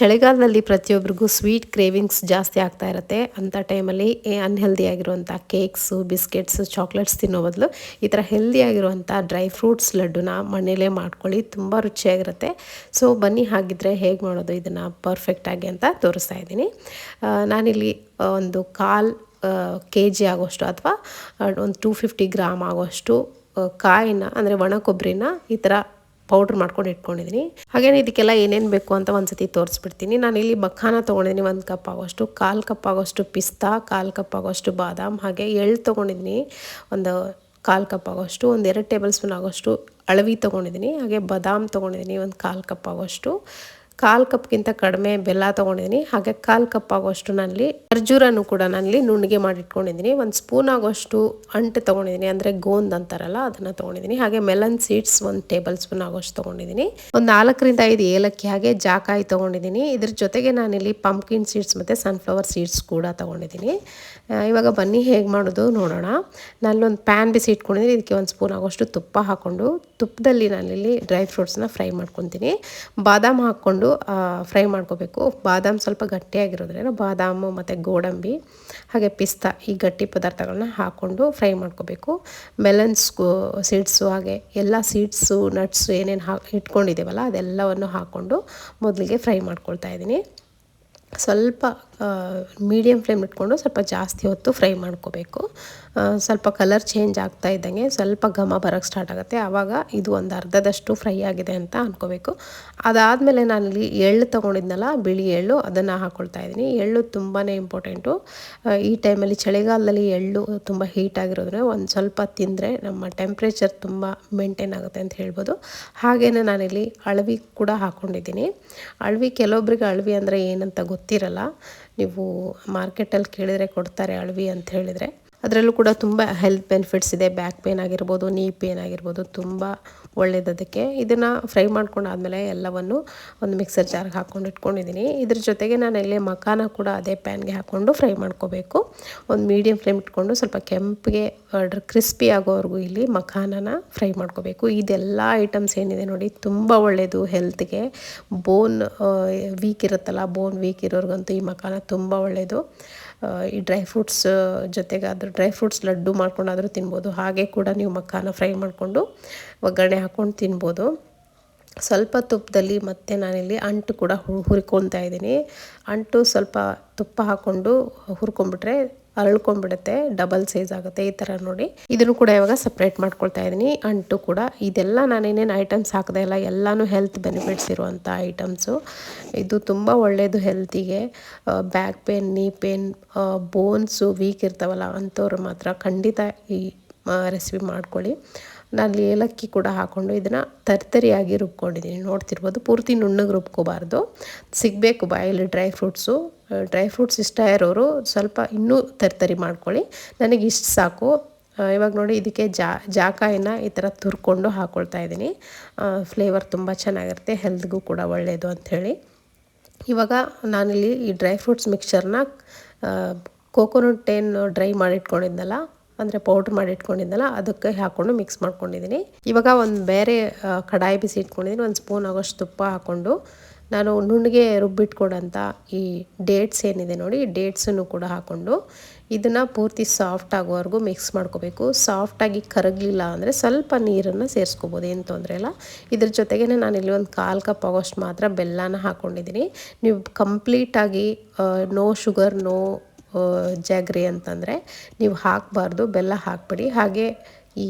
ಚಳಿಗಾಲದಲ್ಲಿ ಪ್ರತಿಯೊಬ್ಬರಿಗೂ sweet cravings ಜಾಸ್ತಿ ಆಗ್ತಾ ಇರುತ್ತೆ. ಅಂಥ ಟೈಮಲ್ಲಿ ಅನ್ಹೆಲ್ದಿ ಆಗಿರುವಂಥ ಕೇಕ್ಸು ಬಿಸ್ಕೆಟ್ಸು ಚಾಕ್ಲೇಟ್ಸ್ ತಿನ್ನೋ ಬದಲು ಈ ಥರ ಹೆಲ್ದಿ ಆಗಿರುವಂಥ ಡ್ರೈ ಫ್ರೂಟ್ಸ್ ಲಡ್ಡುನ ಮನೇಲೇ ಮಾಡ್ಕೊಳ್ಳಿ, ತುಂಬ ರುಚಿಯಾಗಿರುತ್ತೆ. ಸೊ ಬನ್ನಿ ಹಾಗಿದ್ರೆ ಹೇಗೆ ಮಾಡೋದು ಇದನ್ನು ಪರ್ಫೆಕ್ಟಾಗಿ ಅಂತ ತೋರಿಸ್ತಾ ಇದ್ದೀನಿ. ನಾನಿಲ್ಲಿ ಒಂದು ಕಾಲು ಕೆ ಜಿ ಆಗೋಷ್ಟು ಅಥವಾ ಒಂದು ಟೂ ಫಿಫ್ಟಿ ಗ್ರಾಮ್ ಆಗೋಷ್ಟು ಕಾಯಿನ, ಅಂದರೆ ಒಣ ಕೊಬ್ಬರಿನ ಈ ಥರ ಪೌಡ್ರ್ ಮಾಡ್ಕೊಂಡು ಇಟ್ಕೊಂಡಿದ್ದೀನಿ ಹಾಗೇನೆ ಇದಕ್ಕೆಲ್ಲ ಏನೇನು ಬೇಕು ಅಂತ ಒಂದ್ಸತಿ ತೋರಿಸ್ಬಿಡ್ತೀನಿ. ನಾನು ಇಲ್ಲಿ ಮಖಾನ ತೊಗೊಂಡಿದ್ದೀನಿ ಒಂದು ಕಪ್ ಆಗೋಷ್ಟು, ಕಾಲು ಕಪ್ ಆಗೋಷ್ಟು ಪಿಸ್ತಾ, ಕಾಲು ಕಪ್ ಆಗೋಷ್ಟು ಬಾದಾಮ್, ಹಾಗೆ ಎಳ್ಳು ತೊಗೊಂಡಿದ್ದೀನಿ ಒಂದು ಕಾಲು ಕಪ್ ಆಗೋಷ್ಟು, ಒಂದು ಎರಡು ಟೇಬಲ್ ಸ್ಪೂನ್ ಆಗೋಷ್ಟು ಅಳವಿ ತೊಗೊಂಡಿದ್ದೀನಿ ಹಾಗೆ ಬಾದಾಮ್ ತೊಗೊಂಡಿದ್ದೀನಿ ಒಂದು ಕಾಲು ಕಪ್ ಆಗೋಷ್ಟು. ಕಾಲು ಕಪ್ಗಿಂತ ಕಡಿಮೆ ಬೆಲ್ಲ ತೊಗೊಂಡಿದ್ದೀನಿ. ಹಾಗೆ ಕಾಲು ಕಪ್ ಆಗೋಷ್ಟು ನಾನಲ್ಲಿ ಖರ್ಜೂರನು ಕೂಡ ನಾನಲ್ಲಿ ನುಣ್ಣಗೆ ಮಾಡಿಟ್ಕೊಂಡಿದ್ದೀನಿ. ಒಂದು ಸ್ಪೂನ್ ಆಗೋಷ್ಟು ಅಂಟು ತೊಗೊಂಡಿದ್ದೀನಿ. ಅಂದರೆ ಗೋಂದ್ ಅಂತಾರಲ್ಲ, ಅದನ್ನು ತೊಗೊಂಡಿದ್ದೀನಿ. ಹಾಗೆ ಮೆಲನ್ ಸೀಡ್ಸ್ ಒಂದು ಟೇಬಲ್ ಸ್ಪೂನ್ ಆಗೋಷ್ಟು ತೊಗೊಂಡಿದ್ದೀನಿ. ಒಂದು ನಾಲ್ಕರಿಂದ ಐದು ಏಲಕ್ಕಿ ಹಾಗೆ ಜಾಕಾಯಿ ತೊಗೊಂಡಿದ್ದೀನಿ. ಇದ್ರ ಜೊತೆಗೆ ನಾನಿಲ್ಲಿ ಪಂಪ್ಕಿನ್ ಸೀಡ್ಸ್ ಮತ್ತು ಸನ್ಫ್ಲವರ್ ಸೀಡ್ಸ್ ಕೂಡ ತೊಗೊಂಡಿದ್ದೀನಿ. ಇವಾಗ ಬನ್ನಿ, ಹೇಗೆ ಮಾಡೋದು ನೋಡೋಣ. ನಾನೊಂದು ಪ್ಯಾನ್ ಬಿಸಿ ಇಟ್ಕೊಂಡಿದ್ದೀನಿ. ಇದಕ್ಕೆ ಒಂದು ಸ್ಪೂನ್ ಆಗೋಷ್ಟು ತುಪ್ಪ ಹಾಕ್ಕೊಂಡು ತುಪ್ಪದಲ್ಲಿ ನಾನಿಲ್ಲಿ ಡ್ರೈ ಫ್ರೂಟ್ಸ್ನ ಫ್ರೈ ಮಾಡ್ಕೊತೀನಿ. ಬಾದಾಮ್ ಹಾಕ್ಕೊಂಡು ಫ್ರೈ ಮಾಡ್ಕೋಬೇಕು. ಬಾದಾಮ್ ಸ್ವಲ್ಪ ಗಟ್ಟಿಯಾಗಿರೋದ್ರಿಂದ ಬಾದಾಮು ಮತ್ತು ಗೋಡಂಬಿ, ಹಾಗೆ ಪಿಸ್ತಾ ಈ ಗಟ್ಟಿ ಪದಾರ್ಥಗಳನ್ನ ಹಾಕ್ಕೊಂಡು ಫ್ರೈ ಮಾಡ್ಕೋಬೇಕು. ಮೆಲನ್ಸ್ ಸೀಡ್ಸು ಹಾಗೆ ಎಲ್ಲ ಸೀಡ್ಸು, ನಟ್ಸು ಏನೇನು ಹಾ, ಇಟ್ಕೊಂಡಿದ್ದೀವಲ್ಲ ಅದೆಲ್ಲವನ್ನು ಹಾಕ್ಕೊಂಡು ಮೊದಲಿಗೆ ಫ್ರೈ ಮಾಡ್ಕೊಳ್ತಾ ಇದ್ದೀನಿ. ಸ್ವಲ್ಪ ಮೀಡಿಯಮ್ ಫ್ಲೇಮ್ ಇಟ್ಕೊಂಡು ಸ್ವಲ್ಪ ಜಾಸ್ತಿ ಹೊತ್ತು ಫ್ರೈ ಮಾಡ್ಕೋಬೇಕು. ಸ್ವಲ್ಪ ಕಲರ್ ಚೇಂಜ್ ಆಗ್ತಾ ಇದ್ದಂಗೆ ಸ್ವಲ್ಪ ಘಮ ಬರೋಕ್ಕೆ ಸ್ಟಾರ್ಟ್ ಆಗುತ್ತೆ. ಆವಾಗ ಇದು ಒಂದು ಅರ್ಧದಷ್ಟು ಫ್ರೈ ಆಗಿದೆ ಅಂತ ಅಂದ್ಕೋಬೇಕು ಅದಾದಮೇಲೆ ನಾನಿಲ್ಲಿ ಎಳ್ಳು ತೊಗೊಂಡಿದ್ನಲ್ಲ, ಬಿಳಿ ಎಳ್ಳು, ಅದನ್ನು ಹಾಕ್ಕೊಳ್ತಾ ಇದ್ದೀನಿ. ಎಳ್ಳು ತುಂಬಾ ಇಂಪಾರ್ಟೆಂಟು ಈ ಟೈಮಲ್ಲಿ ಚಳಿಗಾಲದಲ್ಲಿ ಎಳ್ಳು ತುಂಬ ಹೀಟ್ ಆಗಿರೋದ್ರೆ ಒಂದು ಸ್ವಲ್ಪ ತಿಂದರೆ ನಮ್ಮ ಟೆಂಪ್ರೇಚರ್ ತುಂಬ ಮೇಂಟೈನ್ ಆಗುತ್ತೆ ಅಂತ ಹೇಳ್ಬೋದು. ಹಾಗೆಯೇ ನಾನಿಲ್ಲಿ ಅಳವಿ ಕೂಡ ಹಾಕ್ಕೊಂಡಿದ್ದೀನಿ ಅಳವಿ, ಕೆಲವೊಬ್ರಿಗೆ ಅಳವಿ ಅಂದರೆ ಏನಂತ ಗೊತ್ತಿರಲ್ಲ. ನೀವು ಮಾರ್ಕೆಟಲ್ಲಿ ಕೇಳಿದರೆ ಕೊಡ್ತಾರೆ ಅಳವಿ ಅಂತ ಹೇಳಿದರೆ. ಅದರಲ್ಲೂ ಕೂಡ ತುಂಬ ಹೆಲ್ತ್ ಬೆನಿಫಿಟ್ಸ್ ಇದೆ. ಬ್ಯಾಕ್ ಪೇನ್ ಆಗಿರ್ಬೋದು ನೀ ಪೇನ್ ಆಗಿರ್ಬೋದು, ತುಂಬ ಒಳ್ಳೆಯದಕ್ಕೆ ಇದನ್ನು ಫ್ರೈ ಮಾಡ್ಕೊಂಡಾದ್ಮೇಲೆ ಎಲ್ಲವನ್ನು ಒಂದು ಮಿಕ್ಸರ್ ಜಾರ್ಗೆ ಹಾಕ್ಕೊಂಡು ಇಟ್ಕೊಂಡಿದ್ದೀನಿ ಇದ್ರ ಜೊತೆಗೆ ನಾನು ಇಲ್ಲಿ ಮಖಾನ ಕೂಡ ಅದೇ ಪ್ಯಾನ್ಗೆ ಹಾಕ್ಕೊಂಡು ಫ್ರೈ ಮಾಡ್ಕೋಬೇಕು. ಒಂದು ಮೀಡಿಯಮ್ ಫ್ಲೇಮ್ ಇಟ್ಕೊಂಡು ಸ್ವಲ್ಪ ಕೆಂಪಿಗೆ ಕ್ರಿಸ್ಪಿ ಆಗೋವರೆಗೂ ಇಲ್ಲಿ ಮಖಾನನ ಫ್ರೈ ಮಾಡ್ಕೋಬೇಕು. ಇದೆಲ್ಲ ಐಟಮ್ಸ್ ಏನಿದೆ ನೋಡಿ, ತುಂಬ ಒಳ್ಳೆಯದು ಹೆಲ್ತ್ಗೆ ಬೋನ್ ವೀಕ್ ಇರುತ್ತಲ್ಲ ಬೋನ್ ವೀಕ್ ಇರೋರ್ಗಂತೂ ಈ ಮಖಾನ ತುಂಬ ಒಳ್ಳೆಯದು ಈ ಡ್ರೈ ಫ್ರೂಟ್ಸ್ ಜೊತೆಗಾದರೂ ಡ್ರೈ ಫ್ರೂಟ್ಸ್ ಲಡ್ಡು ಮಾಡ್ಕೊಂಡಾದರೂ ತಿನ್ಬೋದು. ಹಾಗೆ ಕೂಡ ನೀವು ಮಕ್ಕಾನ ಫ್ರೈ ಮಾಡಿಕೊಂಡು ಒಗ್ಗರಣೆ ಹಾಕ್ಕೊಂಡು ತಿನ್ಬೋದು. ಸ್ವಲ್ಪ ತುಪ್ಪದಲ್ಲಿ ಮತ್ತೆ ನಾನಿಲ್ಲಿ ಅಂಟು ಕೂಡ ಹುರ್ಕೊತಾ ಇದ್ದೀನಿ. ಅಂಟು ಸ್ವಲ್ಪ ತುಪ್ಪ ಹಾಕ್ಕೊಂಡು ಹುರ್ಕೊಂಡ್ಬಿಟ್ರೆ ಅರಳ್ಕೊಂಡ್ಬಿಡುತ್ತೆ ಡಬಲ್ ಸೈಜ್ ಆಗುತ್ತೆ, ಈ ಥರ ನೋಡಿ. ಇದನ್ನು ಕೂಡ ಇವಾಗ ಸಪ್ರೇಟ್ ಮಾಡ್ಕೊಳ್ತಾ ಇದ್ದೀನಿ. ಅಂಟು ಕೂಡ. ಇದೆಲ್ಲ ನಾನೇನೇನು ಐಟಮ್ಸ್ ಹಾಕಿದೆ ಇಲ್ಲ. ಎಲ್ಲನೂ ಹೆಲ್ತ್ ಬೆನಿಫಿಟ್ಸ್ ಇರುವಂಥ ಐಟಮ್ಸು ಇದು ತುಂಬ ಒಳ್ಳೆಯದು ಹೆಲ್ತಿಗೆ back pain knee pain bones weak ಇರ್ತಾವಲ್ಲ, ಅಂಥವ್ರು ಮಾತ್ರ ಖಂಡಿತ ಈ ರೆಸಿಪಿ ಮಾಡ್ಕೊಳ್ಳಿ. ನಾನು ಏಲಕ್ಕಿ ಕೂಡ ಹಾಕ್ಕೊಂಡು ಇದನ್ನು ತರ್ತರಿಯಾಗಿ ರುಬ್ಕೊಂಡಿದ್ದೀನಿ. ನೋಡ್ತಿರ್ಬೋದು, ಪೂರ್ತಿ ನುಣ್ಣಗೆ ರುಬ್ಕೋಬಾರ್ದು. ಸಿಗಬೇಕು ಬಾಯಲ್ಲಿ ಡ್ರೈ ಫ್ರೂಟ್ಸು. ಡ್ರೈ ಫ್ರೂಟ್ಸ್ ಇಷ್ಟ ಇರೋರು ಸ್ವಲ್ಪ ಇನ್ನೂ ತರ್ತರಿ ಮಾಡ್ಕೊಳ್ಳಿ. ನನಗೆ ಇಷ್ಟು ಸಾಕು. ಇವಾಗ ನೋಡಿ ಇದಕ್ಕೆ ಜಾ ಜಾಕಾಯಿನ ಈ ಥರ ತುರ್ಕೊಂಡು ಹಾಕ್ಕೊಳ್ತಾ ಇದ್ದೀನಿ. ಫ್ಲೇವರ್ ತುಂಬ ಚೆನ್ನಾಗಿರುತ್ತೆ, ಹೆಲ್ತ್ಗೂ ಕೂಡ ಒಳ್ಳೆಯದು ಅಂಥೇಳಿ. ಇವಾಗ ನಾನಿಲ್ಲಿ ಈ ಡ್ರೈ ಫ್ರೂಟ್ಸ್ ಮಿಕ್ಸ್ಚರ್ನ ಕೋಕೋನಟ್ ಏನು ಡ್ರೈ ಮಾಡಿಟ್ಕೊಂಡಿದ್ನಲ್ಲ ಅಂದರೆ ಪೌಡ್ರ್ ಮಾಡಿ ಇಟ್ಕೊಂಡಿದ್ದಲ್ಲ ಅದಕ್ಕೆ ಹಾಕ್ಕೊಂಡು ಮಿಕ್ಸ್ ಮಾಡ್ಕೊಂಡಿದ್ದೀನಿ. ಇವಾಗ ಒಂದು ಬೇರೆ ಕಡಾಯಿ ಬಿಸಿ ಇಟ್ಕೊಂಡಿದ್ದೀನಿ. ಒಂದು ಸ್ಪೂನ್ ಆಗೋಷ್ಟು ತುಪ್ಪ ಹಾಕ್ಕೊಂಡು ನಾನು ನುಣ್ಣಗೆ ರುಬ್ಬಿಟ್ಕೊಡೋಂಥ ಈ ಡೇಟ್ಸ್ ಏನಿದೆ ನೋಡಿ ಡೇಟ್ಸನ್ನು ಕೂಡ ಹಾಕ್ಕೊಂಡು ಇದನ್ನು ಪೂರ್ತಿ ಸಾಫ್ಟ್ ಆಗೋವರೆಗೂ ಮಿಕ್ಸ್ ಮಾಡ್ಕೋಬೇಕು. ಸಾಫ್ಟಾಗಿ ಕರಗಲಿಲ್ಲ ಅಂದರೆ ಸ್ವಲ್ಪ ನೀರನ್ನು ಸೇರಿಸ್ಕೋಬೋದು, ಏನು ತೊಂದರೆ ಇಲ್ಲ. ಇದ್ರ ಜೊತೆಗೆ ನಾನು ಇಲ್ಲಿ ಒಂದು ಕಾಲು ಕಪ್ ಆಗೋಷ್ಟು ಮಾತ್ರ ಬೆಲ್ಲನ ಹಾಕ್ಕೊಂಡಿದ್ದೀನಿ ನೀವು ಕಂಪ್ಲೀಟಾಗಿ ನೋ ಶುಗರ್ ನೋ ಜಾಗ್ರಿ ಅಂತಂದರೆ ನೀವು ಹಾಕಬಾರ್ದು, ಬೆಲ್ಲ ಹಾಕ್ಬಿಡಿ. ಹಾಗೆ ಈ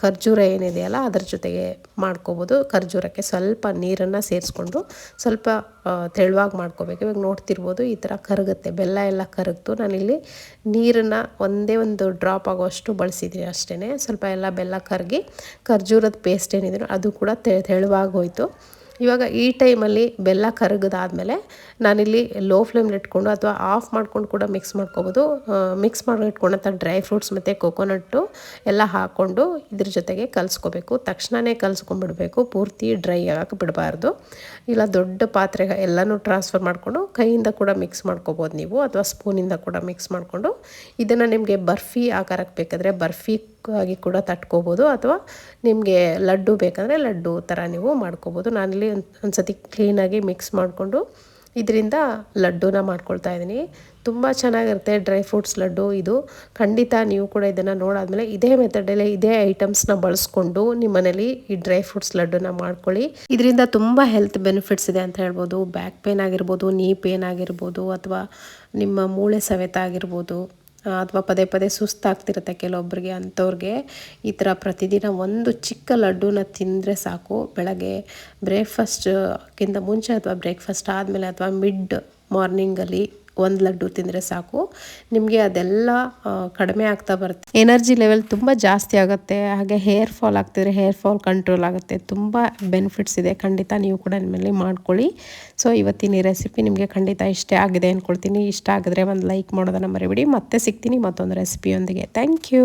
ಖರ್ಜೂರ ಏನಿದೆಯಲ್ಲ ಅದರ ಜೊತೆಗೆ ಮಾಡ್ಕೋಬೋದು. ಖರ್ಜೂರಕ್ಕೆ ಸ್ವಲ್ಪ ನೀರನ್ನು ಸೇರಿಸ್ಕೊಂಡು ಸ್ವಲ್ಪ ತೆಳುವಾಗಿ ಮಾಡ್ಕೋಬೇಕು. ಇವಾಗ ನೋಡ್ತಿರ್ಬೋದು ಈ ಥರ ಕರಗುತ್ತೆ. ಬೆಲ್ಲ ಎಲ್ಲ ಕರಗ್ತು ನಾನಿಲ್ಲಿ ನೀರನ್ನು ಒಂದೇ ಒಂದು ಡ್ರಾಪ್ ಆಗೋಷ್ಟು ಬಳಸಿದ್ದೀನಿ ಅಷ್ಟೇ ಸ್ವಲ್ಪ ಎಲ್ಲ ಬೆಲ್ಲ ಕರಗಿ ಖರ್ಜೂರದ ಪೇಸ್ಟ್ ಏನಿದ್ರು ಅದು ಕೂಡ ತೆಳು, ತೆಳುವಾಗಿ ಹೋಯಿತು. ಇವಾಗ ಈ ಟೈಮಲ್ಲಿ ಬೆಲ್ಲ ಕರಗದಾದಮೇಲೆ ನಾನಿಲ್ಲಿ ಲೋ ಫ್ಲೇಮ್ಲಿ ಇಟ್ಕೊಂಡು ಅಥವಾ ಆಫ್ ಮಾಡ್ಕೊಂಡು ಕೂಡ ಮಿಕ್ಸ್ ಮಾಡ್ಕೋಬೋದು. ಮಿಕ್ಸ್ ಮಾಡಿ ಇಟ್ಕೊಂಡಂಥ ಡ್ರೈ ಫ್ರೂಟ್ಸ್ ಮತ್ತು ಕೊಕೊನಟ್ಟು ಎಲ್ಲ ಹಾಕ್ಕೊಂಡು ಇದ್ರ ಜೊತೆಗೆ ಕಲಿಸ್ಕೋಬೇಕು. ತಕ್ಷಣವೇ ಕಲಿಸ್ಕೊಂಡ್ಬಿಡ್ಬೇಕು. ಪೂರ್ತಿ ಡ್ರೈ ಆಗಕ್ಕೆ ಬಿಡಬಾರ್ದು. ಇಲ್ಲ ದೊಡ್ಡ ಪಾತ್ರೆಗೆ ಎಲ್ಲನೂ ಟ್ರಾನ್ಸ್ಫರ್ ಮಾಡಿಕೊಂಡು ಕೈಯಿಂದ ಕೂಡ ಮಿಕ್ಸ್ ಮಾಡ್ಕೋಬೋದು ನೀವು ಅಥವಾ ಸ್ಪೂನಿಂದ ಕೂಡ ಮಿಕ್ಸ್ ಮಾಡಿಕೊಂಡು. ಇದನ್ನು ನಿಮಗೆ ಬರ್ಫಿ ಆಕಾರಕ್ಕೆ ಬೇಕಾದರೆ ಬರ್ಫಿ ಆಗಿ ಕೂಡ ತಟ್ಕೋಬೋದು ಅಥವಾ ನಿಮಗೆ ಲಡ್ಡು ಬೇಕಂದರೆ ಲಡ್ಡು ಥರ ನೀವು ಮಾಡ್ಕೋಬೋದು. ನಾನಿಲ್ಲಿ ಒಂದು ಸತಿ ಕ್ಲೀನಾಗಿ ಮಿಕ್ಸ್ ಮಾಡಿಕೊಂಡು ಇದರಿಂದ ಲಡ್ಡುನ ಮಾಡ್ಕೊಳ್ತಾ ಇದ್ದೀನಿ. ತುಂಬ ಚೆನ್ನಾಗಿರುತ್ತೆ ಡ್ರೈ ಫ್ರೂಟ್ಸ್ ಲಡ್ಡು ಇದು. ಖಂಡಿತ ನೀವು ಕೂಡ ಇದನ್ನು ನೋಡಾದಮೇಲೆ ಇದೇ ಮೆಥಡಲ್ಲೇ ಇದೇ ಐಟಮ್ಸ್ನ ಬಳಸ್ಕೊಂಡು ನಿಮ್ಮ ಮನೇಲಿ ಈ ಡ್ರೈ ಫ್ರೂಟ್ಸ್ ಲಡ್ಡುನ ಮಾಡ್ಕೊಳ್ಳಿ. ಇದರಿಂದ ತುಂಬ ಹೆಲ್ತ್ ಬೆನಿಫಿಟ್ಸ್ ಇದೆ ಅಂತ ಹೇಳ್ಬೋದು. ಬ್ಯಾಕ್ ಪೇನ್ ಆಗಿರ್ಬೋದು ನೀ ಪೇನ್ ಆಗಿರ್ಬೋದು ಅಥವಾ ನಿಮ್ಮ ಮೂಳೆ ಸವೆತ ಆಗಿರ್ಬೋದು. ಅಥವಾ ಪದೇ ಪದೇ ಸುಸ್ತಾಗ್ತಿರುತ್ತೆ ಕೆಲವೊಬ್ಬರಿಗೆ ಅಂಥವ್ರಿಗೆ, ಈ ಥರ ಪ್ರತಿದಿನ ಒಂದು ಚಿಕ್ಕ ಲಡ್ಡೂನ ತಿಂದರೆ ಸಾಕು. ಬೆಳಗ್ಗೆ ಬ್ರೇಕ್ಫಾಸ್ಟ್ಗಿಂತ ಮುಂಚೆ ಅಥವಾ ಬ್ರೇಕ್ಫಾಸ್ಟ್ ಆದಮೇಲೆ ಅಥವಾ ಮಿಡ್ ಮಾರ್ನಿಂಗಲ್ಲಿ ಒಂದು ಲಡ್ಡು ತಿಂದರೆ ಸಾಕು. ನಿಮಗೆ ಅದೆಲ್ಲ ಕಡಿಮೆ ಆಗ್ತಾ ಬರುತ್ತೆ. ಎನರ್ಜಿ ಲೆವೆಲ್ ತುಂಬ ಜಾಸ್ತಿ ಆಗುತ್ತೆ. ಹಾಗೆ ಹೇರ್ ಫಾಲ್ ಆಗ್ತಿದ್ರೆ ಹೇರ್ ಫಾಲ್ ಕಂಟ್ರೋಲ್ ಆಗುತ್ತೆ. ತುಂಬ ಬೆನಿಫಿಟ್ಸ್ ಇದೆ. ಖಂಡಿತ ನೀವು ಕೂಡ ನಿಮ್ಮಲ್ಲಿ ಮಾಡ್ಕೊಳ್ಳಿ. ಸೊ ಇವತ್ತಿನ ಈ ರೆಸಿಪಿ ನಿಮಗೆ ಖಂಡಿತ ಇಷ್ಟ ಆಗಿದೆ ಅಂದ್ಕೊಳ್ತೀನಿ ಇಷ್ಟ ಆಗಿದ್ರೆ ಒಂದು ಲೈಕ್ ಮಾಡೋದನ್ನು ಮರಿಬಿಡಿ. ಮತ್ತೆ ಸಿಗ್ತೀನಿ ಮತ್ತೊಂದು ರೆಸಿಪಿಯೊಂದಿಗೆ ಥ್ಯಾಂಕ್ ಯು